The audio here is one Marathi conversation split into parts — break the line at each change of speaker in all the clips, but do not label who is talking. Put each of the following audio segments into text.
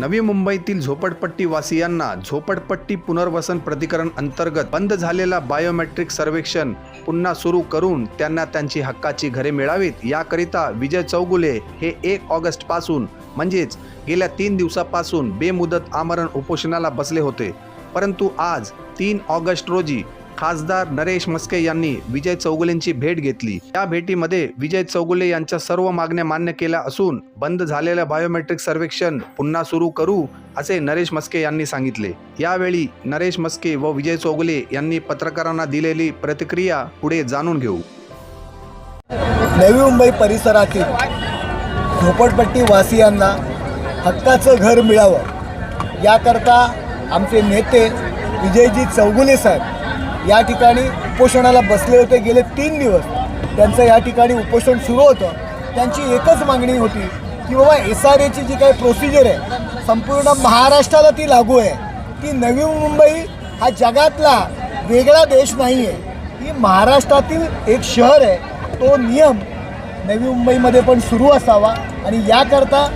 नवी मुंबईतील झोपडपट्टी वासियांना झोपडपट्टी पुनर्वसन प्राधिकरण अंतर्गत बंद झालेला बायोमेट्रिक सर्वेक्षण पुन्हा सुरू करून त्यांना त्यांची हक्काची घरे मिळावीत. याकरिता विजय चौगुले हे एक ऑगस्टपासून म्हणजेच गेल्या तीन दिवसापासून बेमुदत आमरण उपोषणाला बसले होते. परंतु आज तीन ऑगस्ट रोजी खासदार नरेश मस्के यांनी विजय चौगुलेंची भेट घेतली. या भेटीमध्ये विजय चौगुले यांच्या सर्व मागण्या मान्य केल्या असून बंद झालेल्या बायोमेट्रिक सर्वेक्षण पुन्हा सुरू करू असे नरेश मस्के यांनी सांगितले. यावेळी नरेश मस्के व विजय चौगुले यांनी पत्रकारांना दिलेली प्रतिक्रिया पुढे जाणून घेऊ.
नवी मुंबई परिसरातील झोपडपट्टी वासियांना हक्काचं घर मिळावं. याकरता आमचे नेते विजयजी चौगुले साहेब या ठिकाणी उपोषणाला बसले होते गेले तीन दिवस. त्यांचं या ठिकाणी उपोषण सुरू होतं. त्यांची एकच मागणी होती की बाबा एस आर एची जी काही प्रोसिजर आहे संपूर्ण महाराष्ट्राला ती लागू आहे. की नवी मुंबई हा जगातला वेगळा देश नाही आहे. ही महाराष्ट्रातील एक शहर आहे. तो नियम नवी मुंबईमध्ये पण सुरू असावा आणि याकरता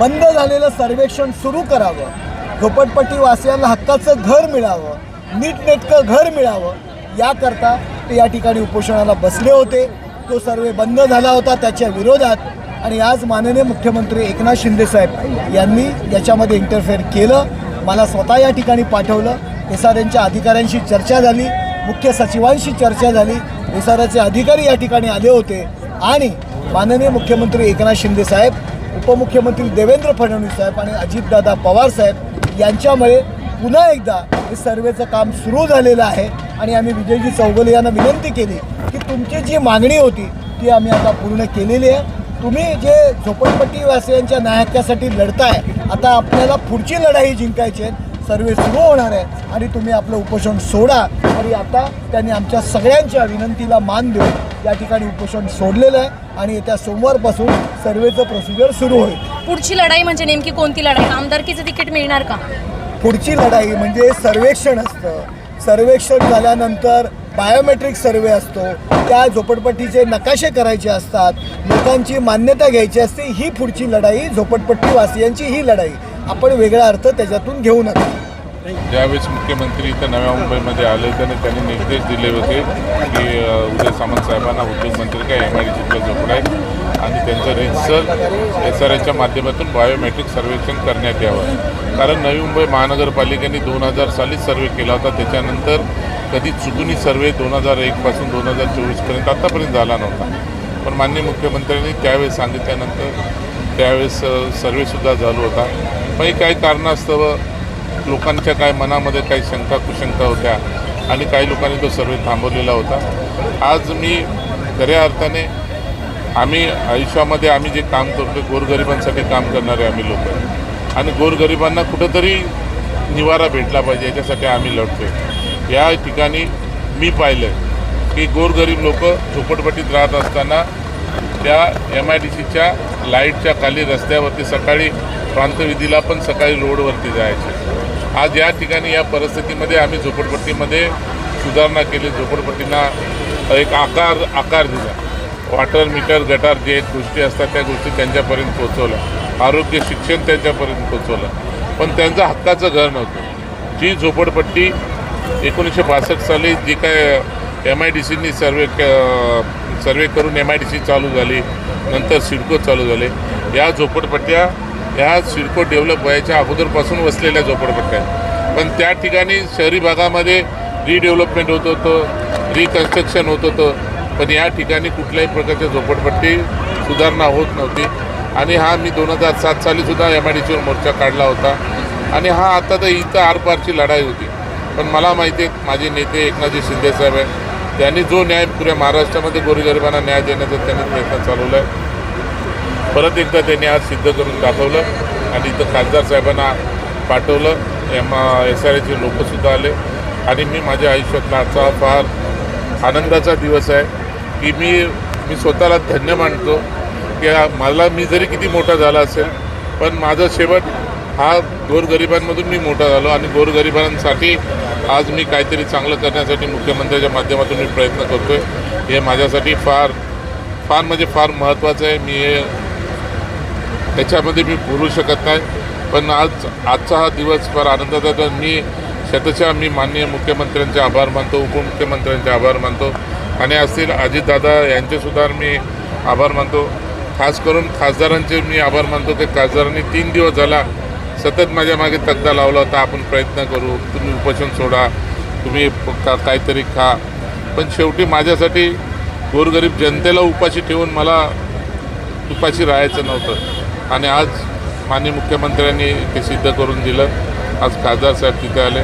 बंद झालेलं सर्वेक्षण सुरू करावं. झोपटपट्टीवासियांना हक्काचं घर मिळावं. नीटनेटकं घर मिळावं. याकरता ते या ठिकाणी उपोषणाला बसले होते. तो सर्वे बंद झाला होता त्याच्या विरोधात. आणि आज माननीय मुख्यमंत्री एकनाथ शिंदेसाहेब यांनी याच्यामध्ये इंटरफेअर केलं. मला स्वतः या ठिकाणी पाठवलं. एस आर एनच्या अधिकाऱ्यांशी चर्चा झाली. मुख्य सचिवांशी चर्चा झाली. एस आर एचे अधिकारी या ठिकाणी आले होते. आणि माननीय मुख्यमंत्री एकनाथ शिंदे साहेब उपमुख्यमंत्री देवेंद्र फडणवीस साहेब आणि अजितदादा पवार साहेब यांच्यामुळे पुन्हा एकदा सर्वेचं काम सुरू झालेलं आहे आणि आम्ही विजयजी चौगले यांना विनंती केली की तुमची जी मागणी होती ती आम्ही आता पूर्ण केलेली आहे. तुम्ही जे झोपडपट्टीवासियांच्या वासियांच्या लढताय आता आपल्याला पुढची लढाई जिंकायची आहे. सर्वे सुरू होणार आहे आणि तुम्ही आपलं उपोषण सोडा. आणि आता त्यांनी आमच्या सगळ्यांच्या विनंतीला मान देऊन या ठिकाणी उपोषण सोडलेलं आहे आणि येत्या सोमवारपासून सर्वेचं प्रोसिजर सुरू होईल.
पुढची लढाई म्हणजे नेमकी कोणती लढाई? आमदारकीचं तिकीट मिळणार का?
पुढची लढाई म्हणजे सर्वेक्षण असतं. सर्वेक्षण झाल्यानंतर बायोमेट्रिक सर्वे असतो. त्या झोपडपट्टीचे नकाशे करायचे असतात. लोकांची मान्यता घ्यायची असते. ही पुढची लढाई झोपडपट्टीवासियांची ही लढाई. आपण वेगळा अर्थ त्याच्यातून घेऊ नका.
ज्यावेळेस मुख्यमंत्री इथं नव्या मुंबईमध्ये आले त्याने त्यांनी निर्देश दिले होते की उदय सामंत साहेबांना उद्योगमंत्री काय एम आय डी सीतलं झोपड आहे आणि त्यांचं रितसर एस आर एच्या माध्यमातून बायोमेट्रिक सर्वेक्षण करण्यात यावं. कारण नवी मुंबई महानगरपालिकेने दोन हजार सालीच सर्वे केला होता त्याच्यानंतर कधी चुकूनही सर्वे दोन हजार एकपासून दोन हजार चोवीसपर्यंत आत्तापर्यंत झाला नव्हता. पण माननीय मुख्यमंत्र्यांनी त्यावेळेस सांगितल्यानंतर त्यावेळेस सर्वेसुद्धा चालू होता. पण काही कारणास्तव लोकांच्या काय मनामध्ये काही शंका कुशंका होत्या आणि काही लोकांनी तो सर्वे थांबवलेला होता. आज मी खऱ्या अर्थाने आम्ही आयुष्यामध्ये आम्ही जे काम करतो गोरगरिबांसाठी काम करणारे आम्ही लोक आहे. आणि गोरगरिबांना कुठंतरी निवारा भेटला पाहिजे याच्यासाठी आम्ही लढतो या ठिकाणी मी पाहिलं की गोरगरीब लोक झोपडपट्टीत राहत असताना त्या एम आय डी सीच्या लाईटच्या खाली रस्त्यावरती सकाळी प्रांतविधीला पण सकाळी रोडवरती जायचे. आज या ठिकाणी या परिस्थितीमध्ये आम्ही झोपडपट्टीमध्ये सुधारणा केली झोपडपट्टींना एक आकार आकार दिला. वॉटर मीटर गटार जे गोष्टी असतात त्या गोष्टी त्यांच्यापर्यंत पोचवल्या आरोग्य शिक्षण त्यांच्यापर्यंत पोचवलं पण त्यांचं हक्काचं घर नव्हतं. जी झोपडपट्टी एकोणीसशे बासष्ट साली जी काय एम आय डी सीनी सर्वे क- सर्वे करून एम आय डी सी चालू झाली नंतर सिडको चालू झाले या झोपडपट्ट्या ह्या सिडको डेव्हलप व्हायच्या अगोदरपासून वसलेल्या झोपडपट्ट्या आहेत. पण त्या ठिकाणी शहरी भागामध्ये रिडेव्हलपमेंट होत होतं रिकन्स्ट्रक्शन होत होतं. पण या ठिकाणी कुठल्याही प्रकारच्या झोपडपट्टी सुधारणा होत नव्हती. आणि हा मी दोन हजार सात सालीसुद्धा एम आय डी सीवर मोर्चा काढला होता. आणि हा आता तर इथं आरपारची लढाई होती. पण मला माहिती आहे माझे नेते एकनाथजी शिंदेसाहेब आहे त्यांनी जो न्याय पुऱ्या महाराष्ट्रामध्ये गोरगरिबांना न्याय देण्याचा त्यांनी प्रयत्न चालवला आहे परत एकदा त्यांनी आज सिद्ध करून दाखवलं आणि इथं खासदार साहेबांना पाठवलं. एम एस आर एचे लोकंसुद्धा आले. आणि मी माझ्या आयुष्यातला आजचा फार आनंदाचा दिवस आहे की मी मी स्वतःला धन्य मानतो की मला मी जरी किती मोठा झाला असेल पण माझं शेवट हा गोरगरिबांमधून मी मोठा झालो आणि गोरगरिबांसाठी आज मी काहीतरी चांगलं करण्यासाठी मुख्यमंत्र्याच्या माध्यमातून मी प्रयत्न करतो आहे हे माझ्यासाठी फार फार म्हणजे फार महत्त्वाचं आहे. मी हे त्याच्यामध्ये मी बोलू शकत नाही. पण आज आजचा हा दिवस फार आनंदाचा तर मी शतशः मी माननीय मुख्यमंत्र्यांचे आभार मानतो उपमुख्यमंत्र्यांचे आभार मानतो. आणि असतील अजितदादा यांचेसुद्धा मी आभार मानतो. खास करून खासदारांचे मी आभार मानतो. की खासदारांनी तीन दिवस झाला सतत माझ्या मागे तगदा लावला होता. आपण प्रयत्न करू तुम्ही उपोषण सोडा तुम्ही का काहीतरी खा. पण शेवटी माझ्यासाठी गोरगरीब जनतेला उपाशी ठेवून मला उपाशी राहायचं नव्हतं. आणि आज माननीय मुख्यमंत्र्यांनी ते सिद्ध करून दिलं. आज खासदार साहेब तिथे आले.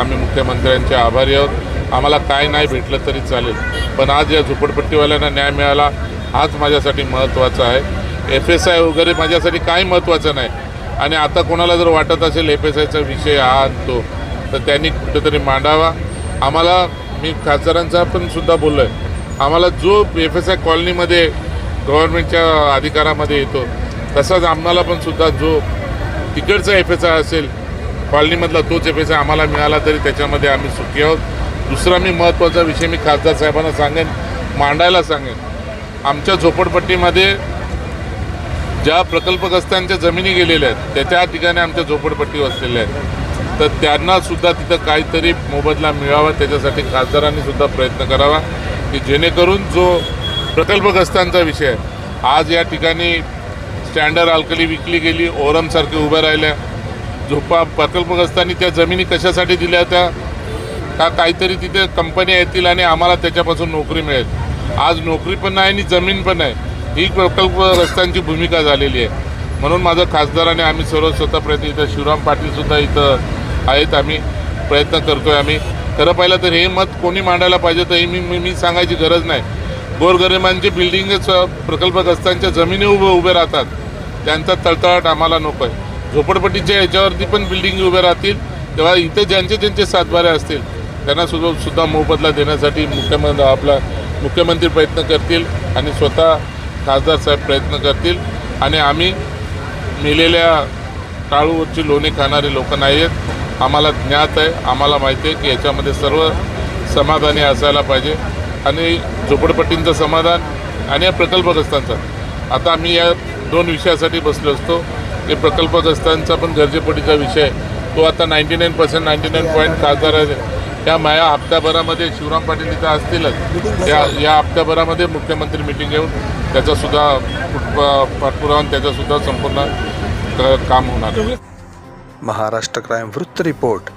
आम्ही मुख्यमंत्र्यांचे आभारी आहोत. आम्हाला काय नाही भेटलं तरी चालेल. पण आज या झोपडपट्टीवाल्यांना न्याय मिळाला हाच माझ्यासाठी महत्त्वाचा आहे. एफ एस आय वगैरे माझ्यासाठी काही महत्त्वाचं नाही. आणि आता कोणाला जर वाटत असेल एफ एस आयचा विषय हा आणतो तर त्यांनी कुठेतरी मांडावा. आम्हाला मी खासदारांचा पण सुद्धा बोललो आहे आम्हाला जो एफ एस आय कॉलनीमध्ये गव्हर्नमेंटच्या अधिकारामध्ये येतो तसंच आम्हाला पण सुद्धा जो तिकडचा एफ एस आय असेल कॉलनीमधला तोच एफ एस आय आम्हाला मिळाला तरी त्याच्यामध्ये आम्ही सुखी आहोत. दुसरा मी महत्त्वाचा विषय मी खासदार साहेबांना सांगेन मांडायला सांगेन. आमच्या झोपडपट्टीमध्ये ज्या प्रकल्पग्रस्तांच्या जमिनी गेलेल्या आहेत त्या त्या ठिकाणी आमच्या झोपडपट्टी वसलेल्या आहेत. तर त्यांनासुद्धा तिथं काहीतरी मोबदला मिळावा त्याच्यासाठी खासदारांनी सुद्धा प्रयत्न करावा की जेणेकरून जो प्रकल्पग्रस्तांचा विषय आहे आज या ठिकाणी स्टँडर्ड अल्कली विकली गेली ओरमसारखे उभ्या राहिल्या झोपा प्रकल्पग्रस्तांनी त्या जमिनी कशासाठी दिल्या त्या? का काहीतरी तिथे कंपन्या येतील आणि आम्हाला त्याच्यापासून नोकरी मिळेल? आज नोकरी पण नाही आणि जमीन पण नाही. ही प्रकल्पग्रस्तांची भूमिका झालेली आहे. म्हणून माझं खासदाराने आम्ही सर्व स्वतः प्रयत्न इथं शिवराम पाटीलसुद्धा इथं आहेत. आम्ही प्रयत्न करतो आहे आम्ही. खरं पाहिलं तर हे मत कोणी मांडायला पाहिजे तर हे मी- मी सांगायची गरज नाही. गोरगरिबांचे बिल्डिंगच प्रकल्पग्रस्तांच्या जमिनी उभे उभे राहतात. त्यांचा तळतळाट आम्हाला नको आहे. झोपडपट्टीच्या याच्यावरती पण बिल्डिंग उभे राहतील. तेव्हा इथे ज्यांचे ज्यांचे सातबारे असतील त्यांना सुद्धा सुद्धा मोबदला देण्यासाठी मुख्यमंत्री आपला मुख्यमंत्री प्रयत्न करतील आणि स्वतः खासदार साहेब प्रयत्न करतील. आणि आम्ही मेलेल्या टाळूवरची लोणी खाणारे लोक नाही आहेत. आम्हाला ज्ञात आहे आम्हाला माहिती आहे की याच्यामध्ये सर्व समाधानी असायला पाहिजे. आणि झोपडपट्टींचं समाधान आणि या प्रकल्पग्रस्तांचा. आता आम्ही या दोन विषयासाठी बसलो असतो. की प्रकल्पग्रस्तांचा पण गरजेपटीचा विषय आहे. तो आता ninety nine percent ninety nine point खासदार आहे त्या माया हप्त्याभरामध्ये शिवराम पाटील इथं असतीलच. या या हप्त्याभरामध्ये मुख्यमंत्री मिटिंग घेऊन त्याचासुद्धा पाठपुरावा त्याचासुद्धा संपूर्ण काम होणार
महाराष्ट्र क्राईम वृत्त रिपोर्ट